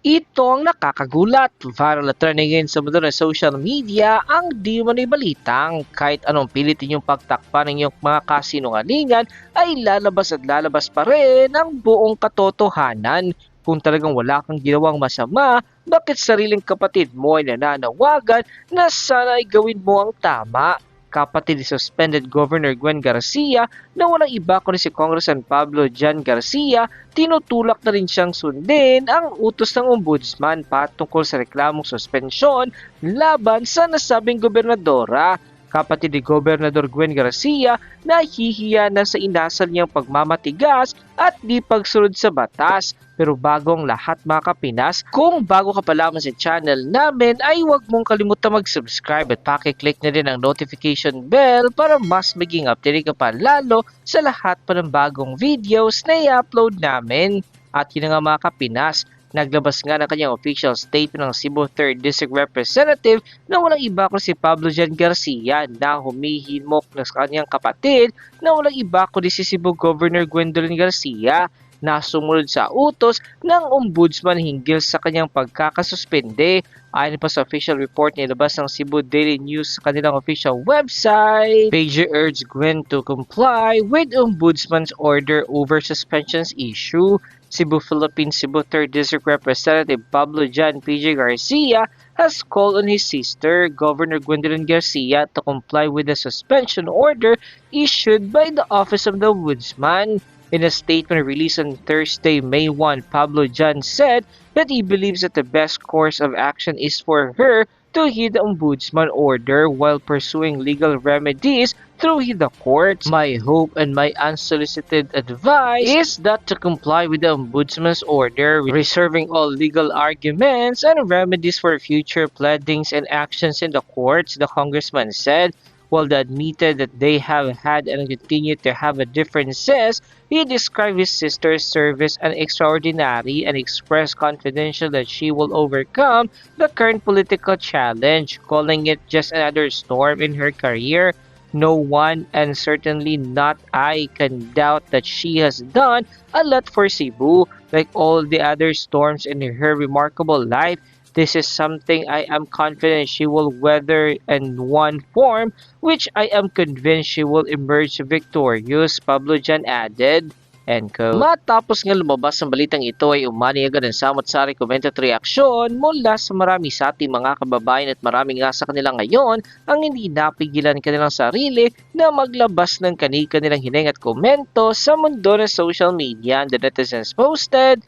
Ito ang nakakagulat. Viral na trending ngayon sa mundo social media ang di mo balitang kahit anong pilitin yung pagtakpan ng iyong mga kasinungalingan ay lalabas at lalabas pa rin ang buong katotohanan. Kung talagang wala kang ginawang masama, bakit sariling kapatid mo ay nananawagan na sana ay gawin mo ang tama? Kapatid ni suspended Governor Gwen Garcia na walang iba kundi si Congressman Pablo Jan Garcia, tinutulak na rin siyang sundin ang utos ng ombudsman patungkol sa reklamong suspensyon laban sa nasabing gobernadora. Kapatid ni Gobernador Gwen Garcia na hihiya na sa inasal niyang pagmamatigas at di pagsunod sa batas. Pero bago ang lahat mga kapinas, kung bago ka pa lamang sa channel namin ay huwag mong kalimutan mag-subscribe at pakiclick na rin ang notification bell para mas maging updated ka pa lalo sa lahat pa ng bagong videos na i-upload namin. At yun nga mga kapinas, Naglabas nga ng kanyang official statement ng Cebu 3rd District Representative na walang iba kundi si Pablo Jan Garcia na humihimok ng kanyang kapatid na walang iba kundi si Cebu Governor Gwendolyn Garcia na sumunod sa utos ng ombudsman hinggil sa kanyang pagkakasuspende. Ayon pa sa official report nilabas ng Cebu Daily News sa kanilang official website, Pager urged Gwen to comply with ombudsman's order over suspensions issue. Cebu Philippine Cebu 3rd District Representative Pablo Jan PJ Garcia has called on his sister, Governor Gwendolyn Garcia, to comply with the suspension order issued by the Office of the Ombudsman. In a statement released on Thursday, May 1, Pablo Jan said that he believes that the best course of action is for her to heed the ombudsman order while pursuing legal remedies through the courts. My hope and my unsolicited advice is that to comply with the ombudsman's order, reserving all legal arguments and remedies for future pleadings and actions in the courts, the congressman said. While they admitted that they have had and continue to have a differences, he described his sister's service as extraordinary and expressed confidence that she will overcome the current political challenge, calling it just another storm in her career. No one, and certainly not I, can doubt that she has done a lot for Cebu. Like all the other storms in her remarkable life, this is something I am confident she will weather in one form, which I am convinced she will emerge victorious, Pablo Jan added. End quote. Matapos nga lumabas ang balitang ito ay umani agad ang samot-sari comment at reaksyon mula sa marami sa ating mga kababayan at marami nga sa kanila ngayon ang hindi napigilan kanilang sarili na maglabas ng kani-kanilang hiling at komento sa mundo ng social media. The netizens posted,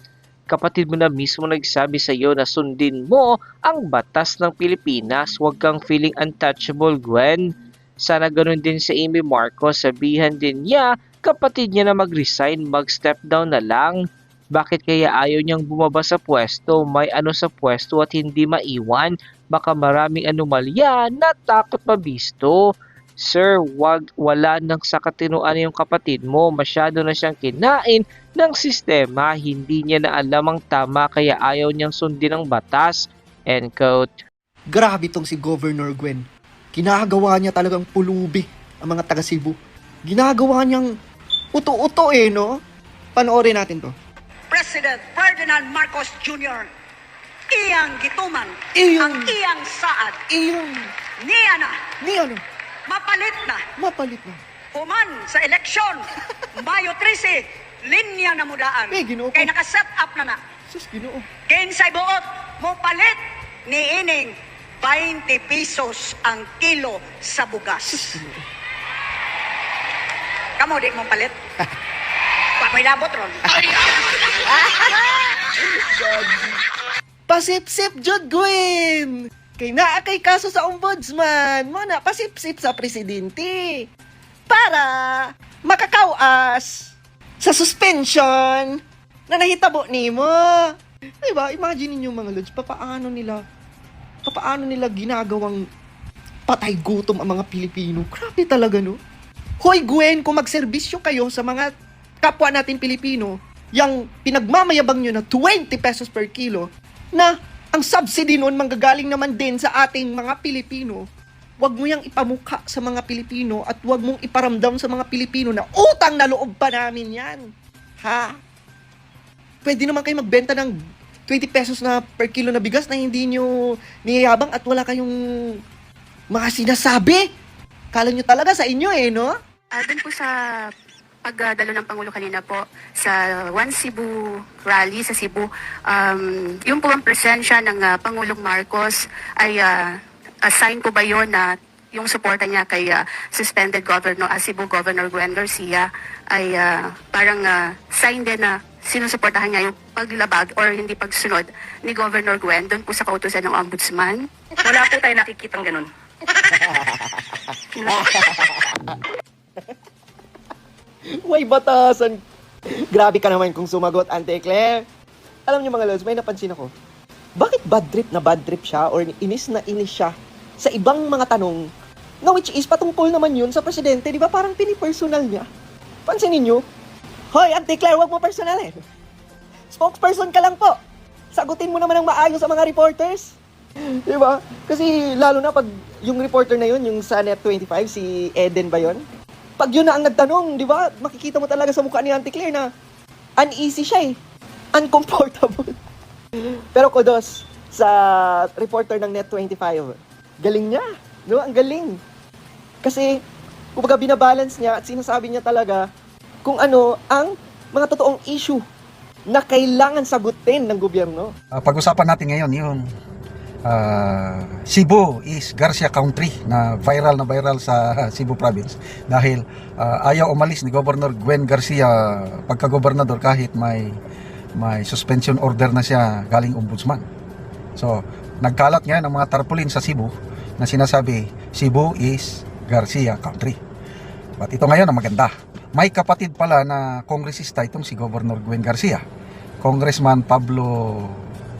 kapatid mo na mismo nagsabi sa iyo na sundin mo ang batas ng Pilipinas. Huwag kang feeling untouchable, Gwen. Sana ganun din sa Amy Marcos. Sabihan din niya, kapatid niya na mag-resign, mag-step down na lang. Bakit kaya ayaw niyang bumaba sa pwesto? May ano sa pwesto at hindi maiwan? Baka maraming anomalya na takot mabisto. Sir, wag wala nang sa katinuan yung kapatid mo. Masyado na siyang kinain ng sistema. Hindi niya na alam ang tama kaya ayaw niyang sundin ang batas. End quote. Grabe tong si Governor Gwen. Ginagawa niya talagang pulubi ang mga taga Cebu. Ginagawa niyang uto-uto eh, no? Panoorin natin to. President Ferdinand Marcos Jr. Iyang gituman Iyong- ang iyang saad. Iyong, Niya na, ni ano, mapalit na, mapalit na. human sa eleksyon. Mayo 13, linya na mudaan. Eh, ginoo ko. Kay nakaset up na na. Sus, ginoo. Kinsay buot, mo palit ni ining 20 pesos ang kilo sa bugas. Kamo di mo palit? Pakoy labot ron. Pasip-sip jud Gwen! Kay naa kay kaso sa ombudsman, mo na pasip-sip sa presidente. Para makakawas sa suspension na nahitabo nimo. Diba? Imagine niyo mga lods, papaano nila papaano nila ginagawang patay gutom ang mga Pilipino. Grabe talaga, no? Hoy, Gwen, kung magserbisyo kayo sa mga kapwa natin Pilipino, yung pinagmamayabang nyo na 20 pesos per kilo, na ang subsidy nun manggagaling naman din sa ating mga Pilipino, wag mo yang ipamukha sa mga Pilipino at wag mong iparamdam sa mga Pilipino na utang na loob pa namin yan. Ha? Pwede naman kayo magbenta ng 20 pesos na per kilo na bigas na hindi nyo niyayabang at wala kayong mga sinasabi. Kala nyo talaga sa inyo eh, no? Ah, dun po sa pagdalo ng Pangulo kanina po sa One Cebu rally sa Cebu, um, yung po ang presensya ng ah, Pangulong Marcos ay uh, assign po ba yun na yung suporta niya kay ah, suspended governor, ah, Cebu Governor Gwen Garcia ay ah, parang ah, sign din na sinusuportahan niya yung paglabag or hindi pagsunod ni Governor Gwen doon po sa kautusan ng Ombudsman. Wala po tayo nakikitang ganun. Way batasan. Grabe ka naman kung sumagot, Ante Claire. Alam niyo mga lods, may napansin ako. Bakit bad trip na bad trip siya or inis na inis siya sa ibang mga tanong na which is patungkol naman yun sa presidente, di ba? Parang pinipersonal niya. Pansinin niyo. Hoy, Ante Claire, wag mo personal eh. Spokesperson ka lang po. Sagutin mo naman ng maayos sa mga reporters. Di ba? Kasi lalo na pag yung reporter na yun, yung sa Net25, si Eden ba yun? Pag yun na ang nagtanong, di ba? Makikita mo talaga sa mukha ni Auntie Claire na uneasy siya eh. Uncomfortable. Pero kudos sa reporter ng Net25. Galing niya. No? Ang galing. Kasi, kumbaga binabalance niya at sinasabi niya talaga kung ano ang mga totoong issue na kailangan sagutin ng gobyerno. Ah, pag-usapan natin ngayon yung ah, Cebu is Garcia Country na viral na viral sa Cebu province dahil ah, ayaw umalis ni Governor Gwen Garcia pagka-gobernador kahit may may suspension order na siya galing ombudsman. So, nagkalat nga ng mga tarpaulin sa Cebu na sinasabi Cebu is Garcia Country. But ito ngayon ang maganda. May kapatid pala na kongresista itong si Governor Gwen Garcia. Congressman Pablo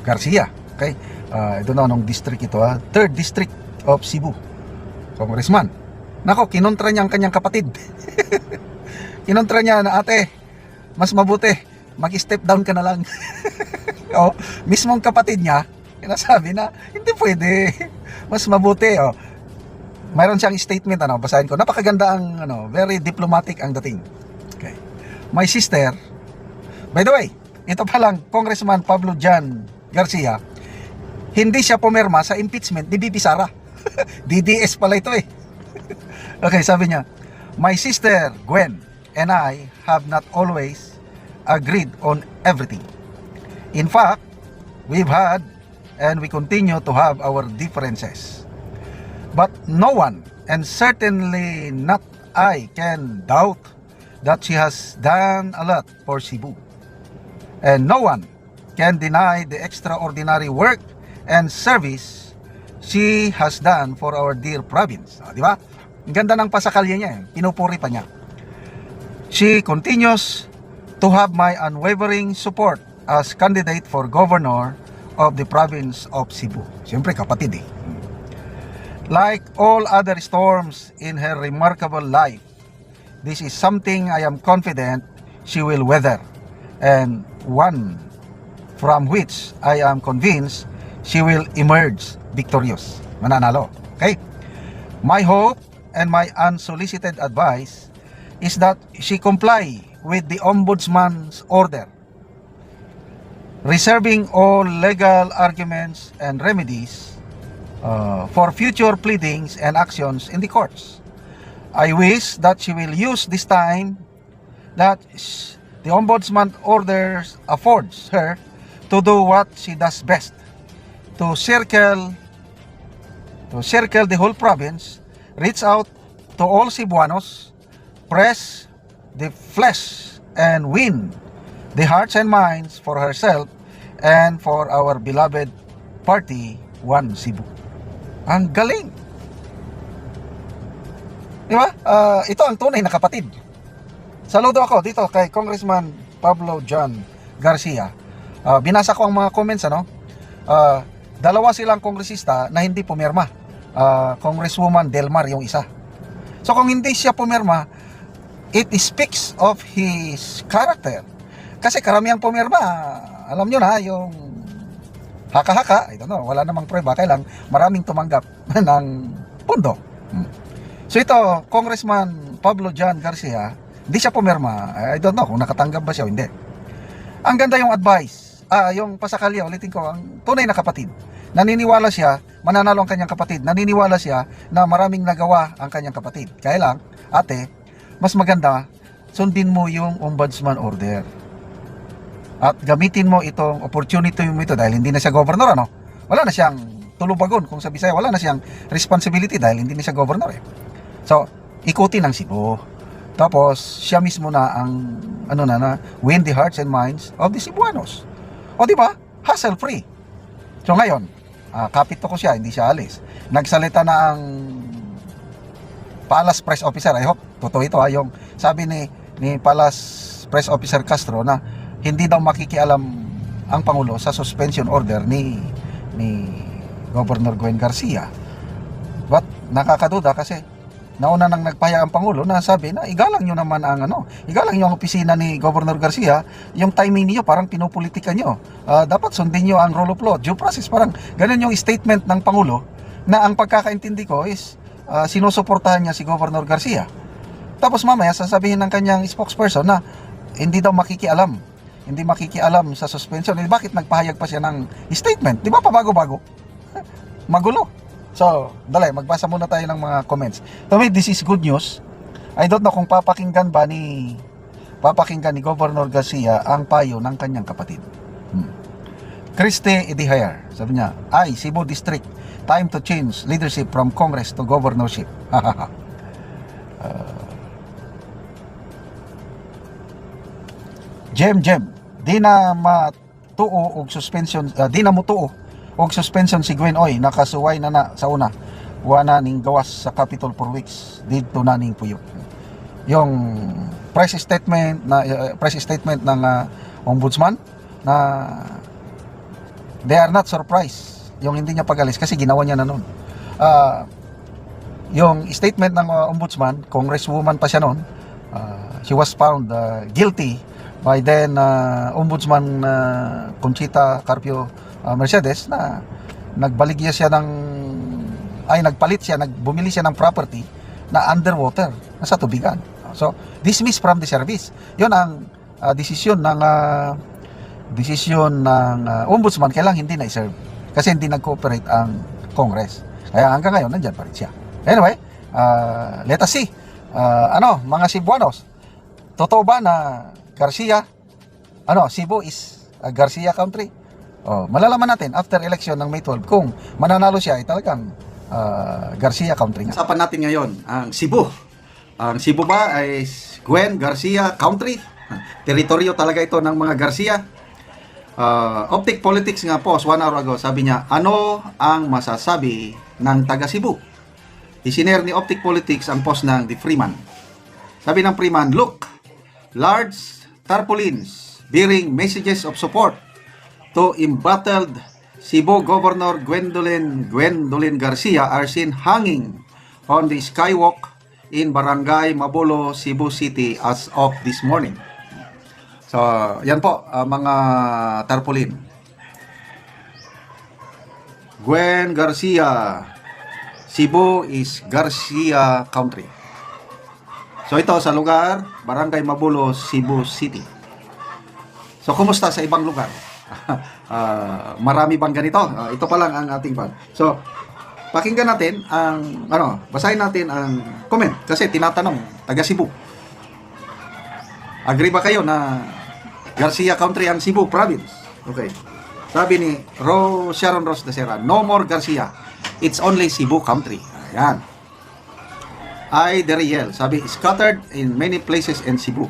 Garcia. Okay? Uh, I don't know anong district ito ha. Third District of Cebu. Congressman. Nako, kinontra niya ang kanyang kapatid. kinontra niya na ate, mas mabuti, mag-step down ka na lang. o, mismong kapatid niya, sinasabi na, hindi pwede. Mas mabuti, oh mayroon siyang statement ano, basahin ko. Napakaganda ang ano, very diplomatic ang dating. Okay. My sister, by the way, ito pa lang Congressman Pablo Jan Garcia, hindi siya pumirma sa impeachment ni Bibi Sara. DDS pala ito eh. okay, sabi niya, My sister Gwen and I have not always agreed on everything. In fact, we've had and we continue to have our differences. But no one, and certainly not I, can doubt that she has done a lot for Cebu. And no one can deny the extraordinary work and service she has done for our dear province. Ah, di ba? Ang ganda ng pasakalya niya, eh. pinupuri pa niya. She continues to have my unwavering support as candidate for governor of the province of Cebu. Siyempre kapatid eh. Like all other storms in her remarkable life, this is something I am confident she will weather and one from which I am convinced she will emerge victorious. Mananalo. Okay? My hope and my unsolicited advice is that she comply with the Ombudsman's order, reserving all legal arguments and remedies uh, for future pleadings and actions in the courts. I wish that she will use this time that the Ombudsman orders affords her to do what she does best to circle to circle the whole province, reach out to all Cebuanos, press the flesh and win the hearts and minds for herself and for our beloved party, One Cebu. Ang galing. Di ba? Ah, ito ang tunay na kapatid. Saludo ako dito kay Congressman Pablo John Garcia. Ah, binasa ko ang mga comments ano. Ah, dalawa silang kongresista na hindi pumirma. Ah, Congresswoman Delmar yung isa. So kung hindi siya pumirma, it speaks of his character. Kasi karamihang pumirma, alam nyo na, yung haka-haka, I don't know, wala namang prueba, kailang maraming tumanggap ng pundo. Hmm. So ito, Congressman Pablo John Garcia, hindi siya pumirma. I don't know kung nakatanggap ba siya o hindi. Ang ganda yung advice ah, yung Pasakalya, ulitin ko, ang tunay na kapatid. Naniniwala siya, mananalo ang kanyang kapatid. Naniniwala siya na maraming nagawa ang kanyang kapatid. Kaya lang, ate, mas maganda, sundin mo yung ombudsman order. At gamitin mo itong opportunity mo ito dahil hindi na siya governor, ano? Wala na siyang tulubagon. Kung sa Bisaya, wala na siyang responsibility dahil hindi na siya governor, eh. So, ikutin ang Cebu. Tapos, siya mismo na ang, ano na, na, win the hearts and minds of the Cebuanos. O, di ba? Hassle-free. So, ngayon, ah, kapito ko siya, hindi siya alis. Nagsalita na ang Palace Press Officer, I hope, totoo ito ha, yung sabi ni, ni Palace Press Officer Castro na hindi daw makikialam ang Pangulo sa suspension order ni ni Governor Gwen Garcia. But nakakaduda kasi nauna nang nagpahaya ang Pangulo na sabi na igalang nyo naman ang ano, igalang nyo ang opisina ni Governor Garcia, yung timing niyo parang pinupolitika nyo. Ah, dapat sundin nyo ang rule of law, due process, parang ganun yung statement ng Pangulo na ang pagkakaintindi ko is ah, sinusuportahan niya si Governor Garcia. Tapos mamaya sasabihin ng kanyang spokesperson na hindi daw makikialam. Hindi makikialam sa suspension. Eh, bakit nagpahayag pa siya ng statement? Di ba pabago-bago? Magulo. So, dali, magbasa muna tayo ng mga comments. To me, this is good news. I don't know kung papakinggan ba ni papakinggan ni Governor Garcia ang payo ng kanyang kapatid. Hmm. Christe Idihayar, sabi niya, ay, Cebu District, time to change leadership from Congress to governorship. Uh, Jem Jem, di na matuo og suspension, ah, di na mutuo og suspension si Gwen Oy nakasuway na na sa una. Wala ning gawas sa Capitol for weeks dito na ning puyo. Yung press statement na uh, press statement ng ah, ombudsman na they are not surprised yung hindi niya pagalis kasi ginawa niya na noon. Ah, yung statement ng uh, ombudsman, congresswoman pa siya noon, uh, she was found uh, guilty by then uh, ombudsman uh, Conchita Carpio uh, Mercedes na nagbaligya siya ng ay nagpalit siya, nagbumili siya ng property na underwater, nasa tubigan. So, dismiss from the service. 'Yon ang uh, desisyon ng uh, desisyon ng uh, ombudsman kailang hindi na i-serve kasi hindi nag-cooperate ang Congress. Kaya hanggang ngayon nandiyan pa rin siya. Anyway, uh, let us see. Uh, ano, mga Cebuanos, totoo ba na Garcia, ano, Cebu is a Garcia country? Oh, malalaman natin after election ng May 12 kung mananalo siya ay talagang uh, Garcia country nga. Usapan natin ngayon ang Cebu. Ang Cebu ba ay Gwen Garcia country? Teritoryo talaga ito ng mga Garcia. Uh, Optic Politics nga post one hour ago, sabi niya, ano ang masasabi ng taga Cebu? Isinare ni Optic Politics ang post ng The Freeman. Sabi ng Freeman, look, large tarpaulins bearing messages of support to embattled Cebu Governor Gwendolyn Gwendolyn Garcia are seen hanging on the skywalk in Barangay Mabolo, Cebu City as of this morning. So, yan po, ah, mga tarpaulin. Gwen Garcia, Cebu is Garcia Country. So ito sa lugar, Barangay Mabulo, Cebu City. So kumusta sa ibang lugar? Ah, marami bang ganito? Ah, ito pa lang ang ating pan. So pakinggan natin ang ano, basahin natin ang comment kasi tinatanong taga Cebu. Agree ba kayo na Garcia Country ang Cebu province? Okay. Sabi ni Ro Sharon Ross de Serra, no more Garcia. It's only Cebu Country. Ayan. Ay Deriel, sabi, scattered in many places in Cebu.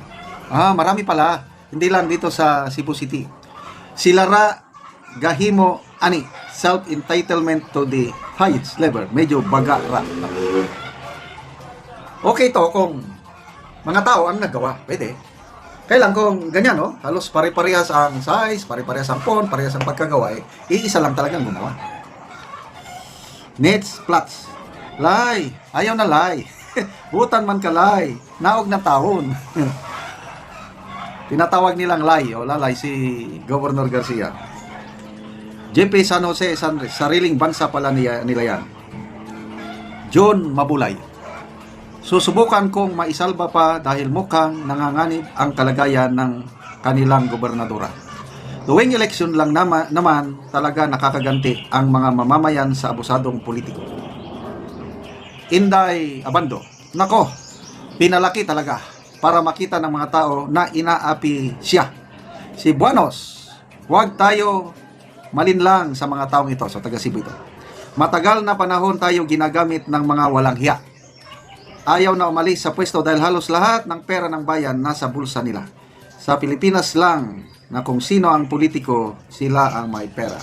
Ah, marami pala. Hindi lang dito sa Cebu City. Silara Gahimo Ani, self-entitlement to the highest level. Medyo baga ra. Okay to kung mga tao ang nagawa. Pwede. Kailan kung ganyan, no? Halos pare-parehas ang size, pare-parehas ang font, parehas ang pagkagawa, eh, iisa lang talagang gumawa. Nets, plots. Lay. Ayaw na lay. Butan man ka lay. Naog na taon. Tinatawag nilang lay o lalay si Governor Garcia. JP San Jose, San, sariling bansa pala niya, nila yan. John Mabulay. Susubukan kong maisalba pa dahil mukhang nanganganib ang kalagayan ng kanilang gobernadora. Tuwing election lang nama, naman talaga nakakaganti ang mga mamamayan sa abusadong politiko. Inday Abando, nako, pinalaki talaga para makita ng mga tao na inaapi siya. Si Buenos, huwag tayo malinlang sa mga taong ito, sa taga Cebu ito. Matagal na panahon tayo ginagamit ng mga walang hiya. Ayaw na umalis sa pwesto dahil halos lahat ng pera ng bayan nasa bulsa nila. Sa Pilipinas lang na kung sino ang politiko, sila ang may pera.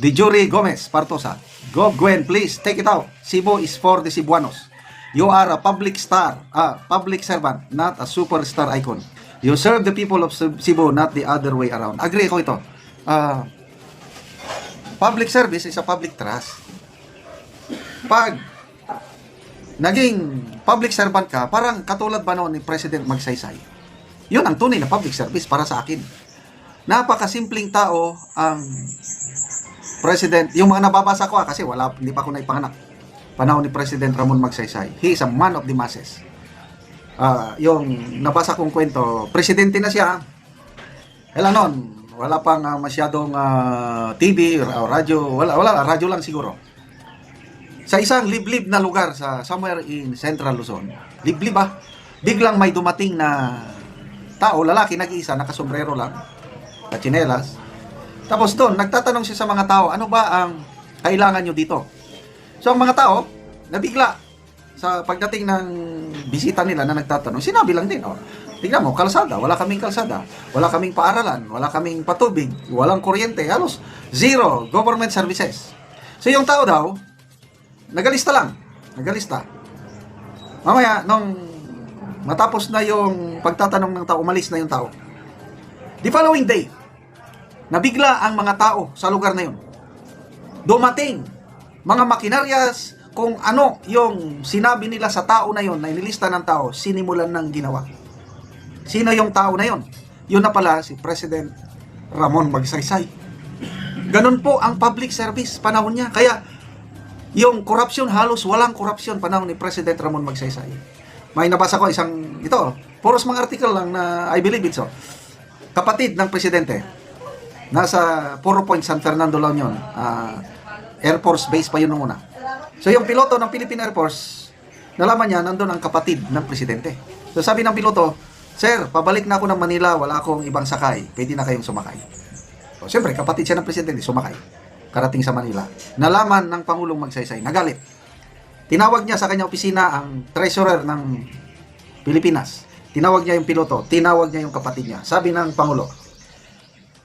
Dijuri Gomez, Partosa. Go Gwen, please take it out. Cebu is for the Cebuanos. You are a public star, a public servant, not a superstar icon. You serve the people of Cebu, not the other way around. Agree ko ito. Ah, public service is a public trust. Pag naging public servant ka, parang katulad ba noon ni President Magsaysay. Yun ang tunay na public service para sa akin. Napakasimpleng tao ang President, yung mga nababasa ko ah, kasi wala, hindi pa ako naipanganak. Panahon ni President Ramon Magsaysay. He is a man of the masses. Ah, yung nabasa kong kwento, presidente na siya. Kailan noon, wala pang ah, masyadong ah, TV o radyo, wala, wala, radyo lang siguro. Sa isang liblib na lugar sa somewhere in Central Luzon, liblib ah, biglang may dumating na tao, lalaki, nag-iisa, nakasombrero lang, kachinelas, tapos doon, nagtatanong siya sa mga tao, ano ba ang kailangan nyo dito? So ang mga tao, nabigla sa pagdating ng bisita nila na nagtatanong, sinabi lang din, oh, tignan mo, kalsada, wala kaming kalsada, wala kaming paaralan, wala kaming patubig, walang kuryente, halos zero government services. So yung tao daw, nagalista lang, nagalista. Mamaya, nung matapos na yung pagtatanong ng tao, umalis na yung tao. The following day, nabigla ang mga tao sa lugar na yun. Dumating mga makinaryas kung ano yung sinabi nila sa tao na yun, na inilista ng tao, sinimulan ng ginawa. Sino yung tao na yun? Yun na pala si President Ramon Magsaysay. Ganun po ang public service panahon niya. Kaya yung corruption halos walang corruption panahon ni President Ramon Magsaysay. May nabasa ko isang ito, puros mga article lang na I believe it so. Kapatid ng presidente, nasa Puro Point, San Fernando lang yun. Ah, Air Force Base pa yun nung una. So yung piloto ng Philippine Air Force, nalaman niya, nandun ang kapatid ng presidente. So sabi ng piloto, Sir, pabalik na ako ng Manila, wala akong ibang sakay. Pwede na kayong sumakay. So, siyempre, kapatid siya ng presidente, sumakay. Karating sa Manila. Nalaman ng Pangulong Magsaysay, nagalit. Tinawag niya sa kanyang opisina ang treasurer ng Pilipinas. Tinawag niya yung piloto, tinawag niya yung kapatid niya. Sabi ng Pangulo,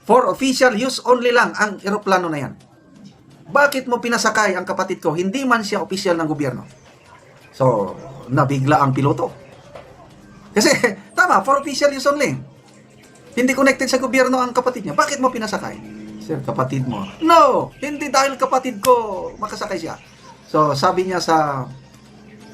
For official use only lang ang eroplano na yan. Bakit mo pinasakay ang kapatid ko? Hindi man siya opisyal ng gobyerno. So, nabigla ang piloto. Kasi, tama, for official use only. Hindi connected sa gobyerno ang kapatid niya. Bakit mo pinasakay? Sir, kapatid mo. No! Hindi dahil kapatid ko makasakay siya. So, sabi niya sa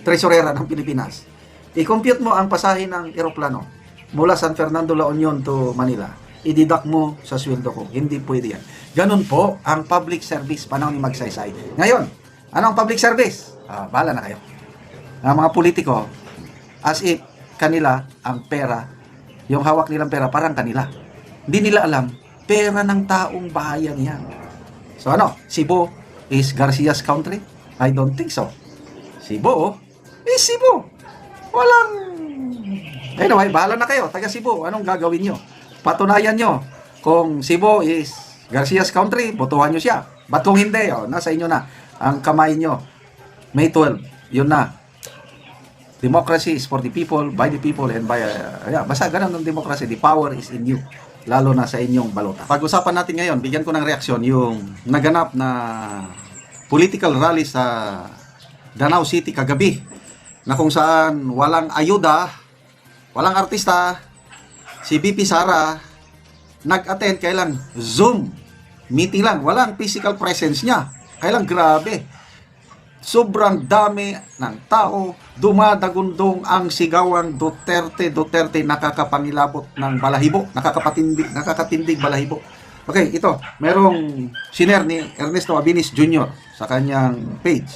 tresurera ng Pilipinas, i-compute mo ang pasahe ng eroplano mula San Fernando La Union to Manila. I-deduct mo sa sweldo ko. Hindi pwede yan. Ganun po ang public service panahon ni Magsaysay. Ngayon, anong public service? Ah, bahala na kayo. Ang mga politiko, as if kanila ang pera, yung hawak nilang pera parang kanila. Hindi nila alam, pera ng taong bayan yan. So ano, Cebu is Garcia's country? I don't think so. Cebu is Cebu. Walang... Anyway, bahala na kayo, taga Cebu. Anong gagawin nyo? Patunayan nyo. Kung Cebu is Garcia's country, botohan nyo siya. Ba't kung hindi, oh, nasa inyo na. Ang kamay nyo. May 12, yun na. Democracy is for the people, by the people, and by... Uh, yeah, basta ganun ang democracy. The power is in you. Lalo na sa inyong balota. Pag-usapan natin ngayon, bigyan ko ng reaksyon yung naganap na political rally sa Danau City kagabi na kung saan walang ayuda, walang artista, si BP Sara nag-attend kailan Zoom meeting lang, walang physical presence niya. Kailan grabe. Sobrang dami ng tao, dumadagundong ang sigawang Duterte, Duterte nakakapangilabot ng balahibo, nakakapatindig, nakakatindig balahibo. Okay, ito, merong siner ni Ernesto Abinis Jr. sa kanyang page.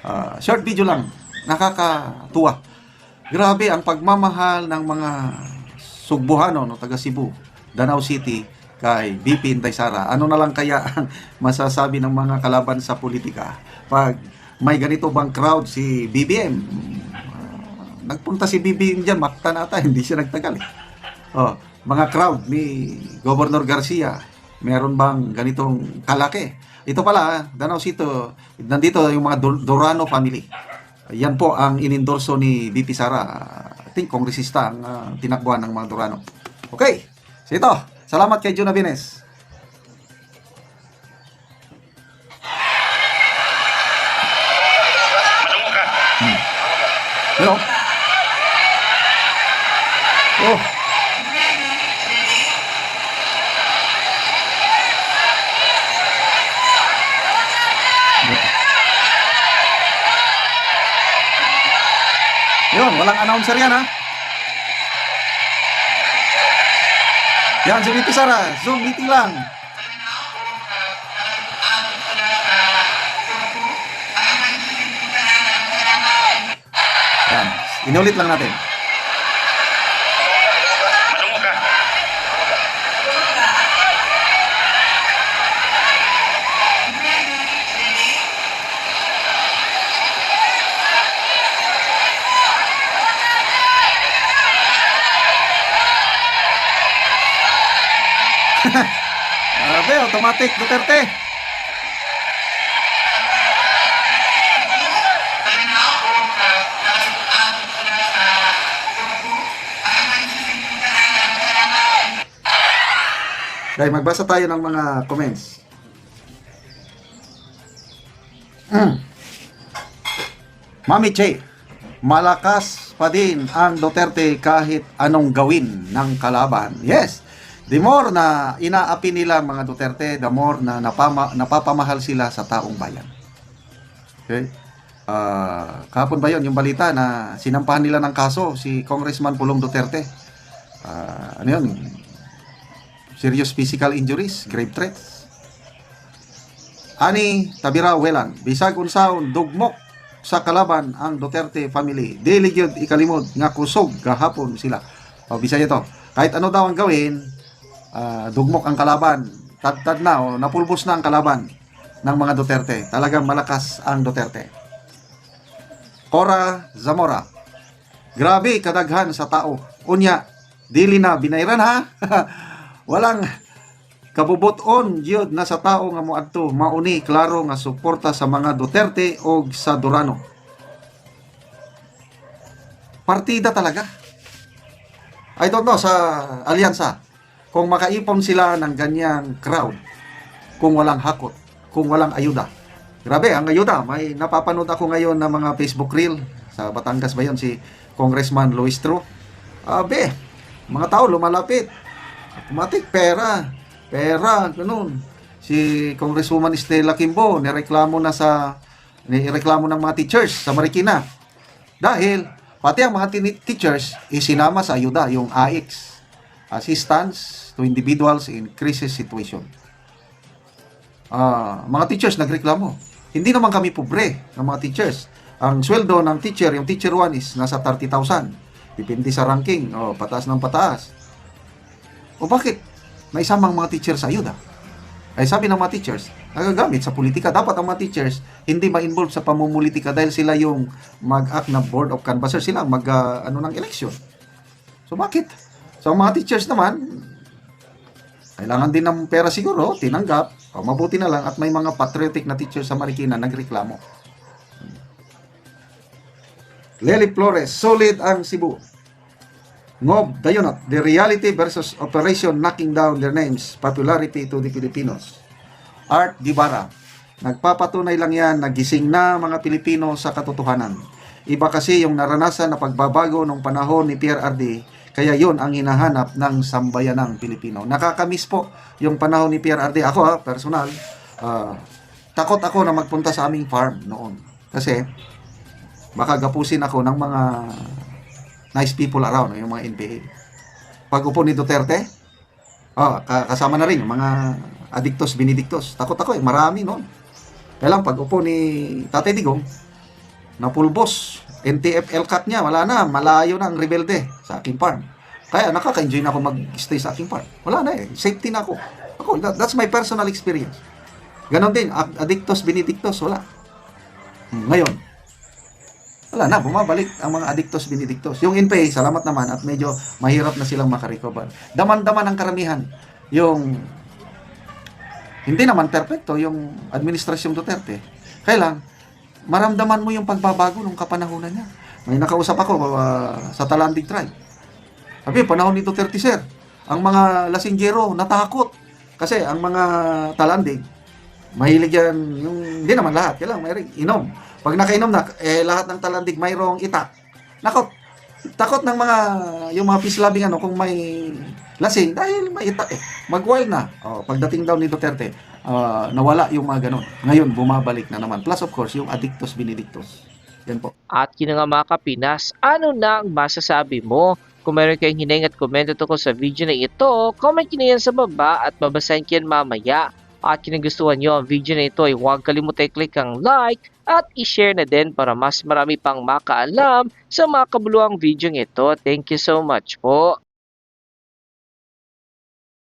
Ah, short video lang, nakakatuwa. Grabe ang pagmamahal ng mga Sugbuhano, no, taga Cebu, Danau City, kay BP Inday Sara. Ano na lang kaya ang masasabi ng mga kalaban sa politika pag may ganito bang crowd si BBM? Nagpunta si BBM dyan, makta na ata, hindi siya nagtagal eh. Oh, mga crowd ni Governor Garcia, meron bang ganitong kalaki? Ito pala, ah, Danau City, nandito yung mga Dur- Durano family. Yan po ang inendorso ni BP Sara. I think kongresista ang ah, tinakbuhan ng mga Durano. Okay, so ito. Salamat kay Juna Vines. Yun, walang announcer yan ha. Yan, si Vicky Sara. Zoom meeting lang. Yan, inulit lang natin. Grabe, automatic, Duterte. Okay, magbasa tayo ng mga comments. Mm. Mami Che, malakas pa din ang Duterte kahit anong gawin ng kalaban. Yes, the more na inaapi nila mga Duterte, the more na napama, napapamahal sila sa taong bayan. Okay? Ah, kahapon ba yun, yung balita na sinampahan nila ng kaso si Congressman Pulong Duterte. Ah, ano yun? Serious physical injuries, grave threats. Ani Tabira Welan, bisag unsaon dugmok sa kalaban ang Duterte family. Dili ikalimod nga kusog gahapon sila. O bisaya to. Kahit ano daw ang gawin, ah, dugmok ang kalaban. Tad-tad na o napulbos na ang kalaban ng mga Duterte. Talagang malakas ang Duterte. Cora Zamora. Grabe kadaghan sa tao. Unya, dili na binayran ha. Walang kabubuton jud na sa tao nga moadto mauni klaro nga suporta sa mga Duterte o sa Durano. Partida talaga. I don't know sa alyansa kung makaipon sila ng ganyang crowd kung walang hakot, kung walang ayuda. Grabe, ang ayuda. May napapanood ako ngayon ng mga Facebook reel. Sa Batangas ba yun? Si Congressman Luis Tro. Abe, mga tao lumalapit. Automatic, pera. Pera, ganun. Si Congresswoman Estela Kimbo, nireklamo na sa nireklamo ng mga teachers sa Marikina. Dahil, pati ang mga teachers, isinama sa ayuda, yung AIX. Assistance to Individuals in Crisis Situation. Ah, mga teachers nagreklamo. Hindi naman kami pobre ng mga teachers. Ang sweldo ng teacher, yung teacher 1 is nasa 30,000. Depende sa ranking. O, pataas ng pataas. O bakit? May isamang mga teacher sa ayuda. Ay sabi ng mga teachers, nagagamit sa politika. Dapat ang mga teachers hindi ma-involve sa pamumulitika dahil sila yung mag-act na board of canvassers. Sila mag, ah, ano ng election. So bakit? So ang mga teachers naman, kailangan din ng pera siguro, tinanggap. O, mabuti na lang at may mga patriotic na teacher sa Marikina nagreklamo. Lely Flores, solid ang Cebu. Ngob, Dayonot, the reality versus operation knocking down their names, popularity to the Filipinos. Art Guevara, nagpapatunay lang yan na gising na mga Pilipino sa katotohanan. Iba kasi yung naranasan na pagbabago ng panahon ni Pierre RD, kaya yon ang hinahanap ng sambayanang Pilipino. Nakakamiss po yung panahon ni Pierre RD. Ako ha, personal, ah, takot ako na magpunta sa aming farm noon. Kasi, baka gapusin ako ng mga nice people around, yung mga NPA. Pag upo ni Duterte, oh, ka- kasama na rin yung mga adictos, benedictos. Takot ako eh, marami noon. Kaya lang, pag upo ni Tatay Digong, napulbos, NTF LCAT niya, wala na, malayo na ang rebelde sa aking farm. Kaya nakaka-enjoy na ako mag-stay sa aking park. Wala na eh. Safety na ako. Ako, that- that's my personal experience. Ganon din, ad- addictos, benedictos, wala. Hmm, Ngayon, wala na, bumabalik ang mga addictos, benedictos. Yung NPA, salamat naman at medyo mahirap na silang makarecover. Daman-daman ang karamihan. Yung, hindi naman perfecto, yung administrasyong Duterte. Kaya lang, maramdaman mo yung pagbabago nung kapanahunan niya. May nakausap ako uh, sa Talandig Tribe. Sabi, panahon ni Duterte, sir, ang mga lasinggero natakot. Kasi ang mga Talandig, mahilig yan, yung, hindi naman lahat, kailangan may inom. Pag nakainom na, eh, lahat ng Talandig mayroong itak. Nakot, takot ng mga, yung mga loving ano, kung may lasing, dahil may itak eh. Mag-wild na. Oh, pagdating daw ni Duterte, ah, nawala yung mga ganon. Ngayon, bumabalik na naman. Plus, of course, yung addictus benedictus. Yan po. At yun nga mga kapinas, ano na ang masasabi mo? Kung meron kayong hining at komento tungkol sa video na ito, comment nyo na yan sa baba at babasahin ko mamaya. At kung nagustuhan nyo ang video na ito ay huwag kalimutan i-click ang like at i-share na din para mas marami pang makaalam sa mga kabuluhang video ito. Thank you so much po.